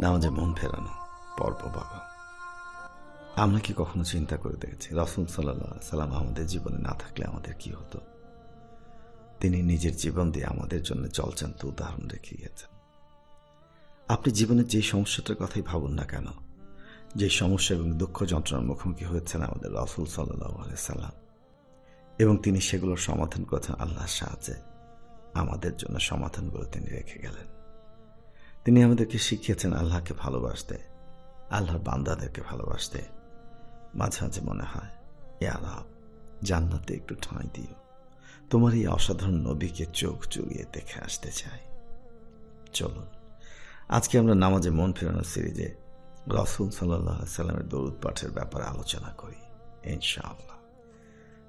নামাজে মন ফেরানো, পর্ব বাবা আমরা কি কখনো চিন্তা করে দেখেছি, রসুল সাল্লাহ সাল্লাম আমাদের জীবনে না থাকলে আমাদের কি হতো? তিনি নিজের জীবন দিয়ে আমাদের জন্য চলচান্ত উদাহরণ রেখে গিয়েছেন আপনি জীবনের যে সমস্যাটার কথাই ভাবুন না কেন, যে সমস্যা এবং দুঃখ যন্ত্রণার মুখোমুখি হয়েছেন আমাদের রসুল সাল্লাহ সাল্লাম এবং তিনি সেগুলোর সমাধান করেছেন আল্লাহর সাহায্যে। আমাদের জন্য সমাধানগুলো তিনি রেখে গেলেন। তিনি আমাদেরকে শিখিয়েছেন আল্লাহকে ভালোবাসতে, আল্লাহর বান্দাদেরকে ভালোবাসতে। মাঝে মাঝে মনে হয়, এ আলাপ, জান্নাতে একটু ঠাঁই দিও। তোমার এই অসাধারণ নবীকে চোখ জুড়িয়ে দেখে আসতে চাই। চলুন, আজকে আমরা নামাজে মন ফেরানোর সিরিজে রসুল সাল্লাহ সাল্লামের দৌড় পাঠের ব্যাপারে আলোচনা করি, ইনশাআল্লাহ।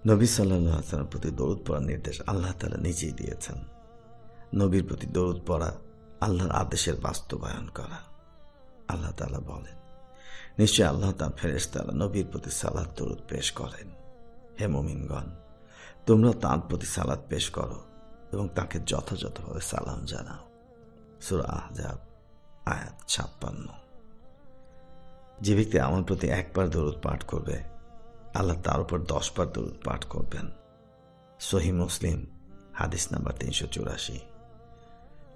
নবী সাল্লাহ সাল্লামের প্রতি দৌড় পড়ার নির্দেশ আল্লাহ তালা নিজেই দিয়েছেন। নবীর প্রতি দৌড় পড়া, আল্লাহর আদেশের বাস্তবায়ন করা। আল্লাহ তালা বলেন, নিশ্চয় আল্লাহ তার ফেরেস তারা নবীর প্রতি সালাদ দরুদ পেশ করেন। হে মোমিনগণ, তোমরা তাঁর প্রতি সালাদ পেশ করো এবং তাকে যথাযথভাবে সালাম জানাও। সুরা আহজাব, আয়াত ছাপ্পান্ন। যে ব্যক্তি আমার প্রতি একবার দরুদ পাঠ করবে, আল্লাহ তার উপর দশবার দরুদ পাঠ করবেন। সহি মুসলিম, হাদিস নাম্বার তিনশো চুরাশি।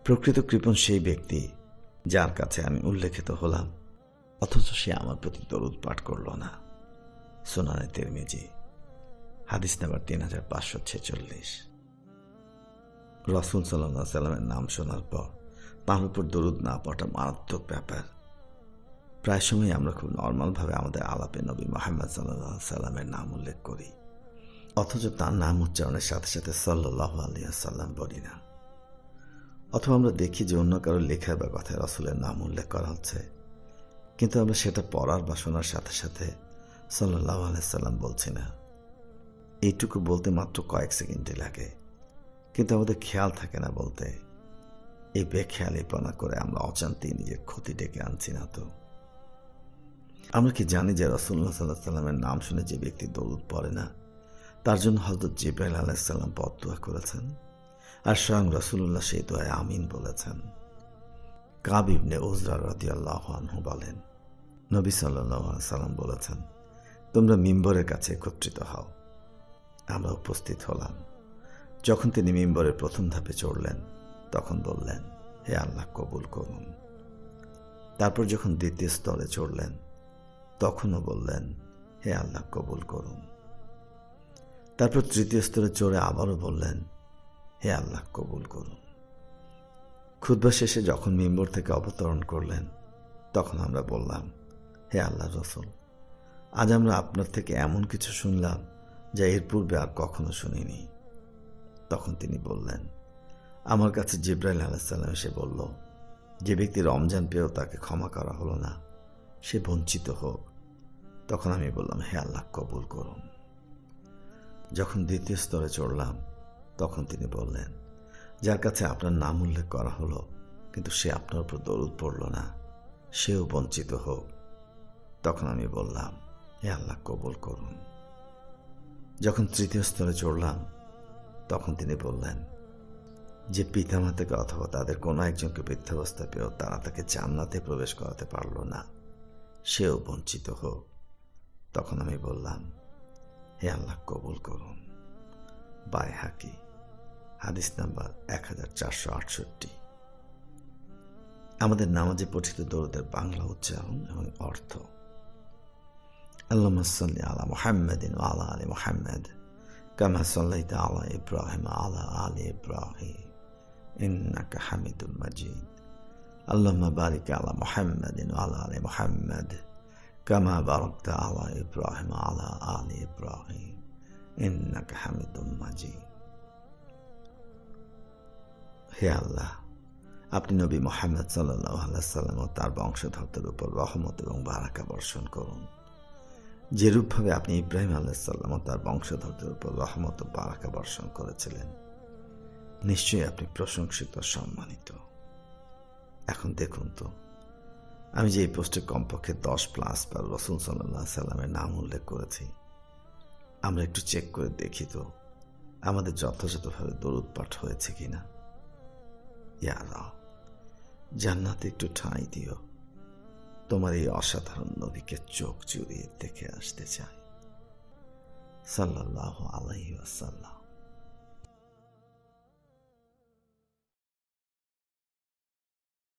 প্রকৃত কৃপণ সেই ব্যক্তি যার কাছে আমি উল্লেখিত হলাম, অথচ সে আমার প্রতি দরুদ পাঠ করল না। সোনানে তেরমিজি, হাদিস নাম্বার তিন হাজার পাঁচশো ছেচল্লিশ। রসুল সাল্লাহ সাল্লামের নাম শোনার পর তার উপর দরুদ না পাঠা মারাত্মক ব্যাপার। প্রায় সময় আমরা খুব নর্মালভাবে আমাদের আলাপে নবী মোহাম্মদ সাল্লাহ সাল্লামের নাম উল্লেখ করি, অথচ তার নাম উচ্চারণের সাথে সাথে সাল্লাহ আলিয়া সাল্লাম বলি না। অথবা আমরা দেখি যে অন্য কারও লেখা বা কথায় রসুলের নাম উল্লেখ করা হচ্ছে। কিন্তু আমরা সেটা পড়ার বা শোনার সাথে সাথে সাল্লাহ আলাইসাল্লাম বলছি না। এইটুকু বলতে মাত্র কয়েক সেকেন্ডে লাগে। কিন্তু আমাদের খেয়াল থাকে না বলতে। এই বেখেয়ালিপনা করে আমরা অজান্তেই নিজের ক্ষতি ডেকে আনছি না তো। আমরা কি জানি যে রসুল্লাহ সাল্লাহ সাল্লামের নাম শুনে যে ব্যক্তি দৌড় পড়ে না, তার জন্য হজরত জিব্রাইল আলাইসাল্লাম পদুয়া করেছেন? আর স্বয়ং রসুল্লাহ সেই দোয়ায় আমিন বলেছেন। কাব ইবনে ওজরা রদি আল্লাহ আনহু বলেন, নবী সাল্লাম বলেছেন, তোমরা মিম্বরের কাছে একত্রিত হও। আমরা উপস্থিত হলাম। যখন তিনি মিম্বরের প্রথম ধাপে চড়লেন, তখন বললেন, হে আল্লাহ কবুল করুন। তারপর যখন দ্বিতীয় স্তরে চড়লেন, তখনও বললেন, হে আল্লাহ কবুল করুন। তারপর তৃতীয় স্তরে চড়ে আবারও বললেন হে আল্লাহ, কবুল করুন। ক্ষুদ্র শেষে যখন মেম্বর থেকে অবতরণ করলেন, তখন আমরা বললাম, হে আল্লাহ রসুল, আজ আমরা আপনার থেকে এমন কিছু শুনলাম যা এর পূর্বে আর কখনো শুনিনি। তখন তিনি বললেন, আমার কাছে জিব্রাইল আলাহিসাল্লাম এসে বলল, যে ব্যক্তি রমজান পেয়েও তাকে ক্ষমা করা হলো না, সে বঞ্চিত হোক। তখন আমি বললাম, হে আল্লাহ, কবুল করুন। যখন দ্বিতীয় স্তরে চড়লাম তখন তিনি বললেন, যার কাছে আপনার নাম উল্লেখ করা হলো, কিন্তু সে আপনার উপর দরুদ পড়ল না, সেও বঞ্চিত হোক। তখন আমি বললাম, হে আল্লাহ, কবুল করুন। যখন তৃতীয় স্তরে চড়লাম, তখন তিনি বললেন, যে পিতামাতাকে অথবা তাদের কোনো একজনকে বৃদ্ধাবস্থা পেয়েও তারা তাকে জান্নাতে প্রবেশ করাতে পারল না, সেও বঞ্চিত হোক। তখন আমি বললাম, হে আল্লাহ, কবুল করুন। বাই হাকি। হাদিস নাম্বার এক হাজার চারশো আটষট্টি। আমাদের নামাজে পঠিত দৌড়দের বাংলা উচ্চারণ এবং অর্থ। আল্লাহ সাল্লি আলা মোহাম্মদিন আলা আলী মোহাম্মদ, কামা সাল্লাইত আলা ইব্রাহিম আলা আলী ইব্রাহিম, ইন্নাকা হামিদুল মাজিদ। আল্লাহ বারিক আলা মোহাম্মদিন আলা আলী মোহাম্মদ, কামা বারকতা আলা ইব্রাহিম আলা আলী ইব্রাহিম, ইন্নাকা হামিদুল মাজিদ। হে আল্লাহ, আপনি নবী মোহাম্মদ সাল্লাহ সাল্লাম ও তার বংশধরদের উপর রহমত এবং বারাকা বর্ষণ করুন। যেরূপভাবে আপনি ইব্রাহিম আল্লাহ সাল্লাম ও তার বংশধরদের উপর রহমত ও বারাকা বর্ষণ করেছিলেন, নিশ্চয়ই আপনি প্রশংসিত, সম্মানিত। এখন দেখুন তো, আমি যে এই পোস্টে কমপক্ষে দশ প্লাস বা রসুল সাল্লাহ সাল্লামের নাম উল্লেখ করেছি। আমরা একটু চেক করে দেখি তো, আমাদের যথাযথভাবে দরুদ পাঠ হয়েছে কিনা ইয়ারা জান্নাতে একটু ঠাঁই দিও। তোমার এই অসাধারণ নবীকে চোখ জুড়িয়ে দেখে আসতে চাই। সাল্লাহ আলাইহি আসাল্লাম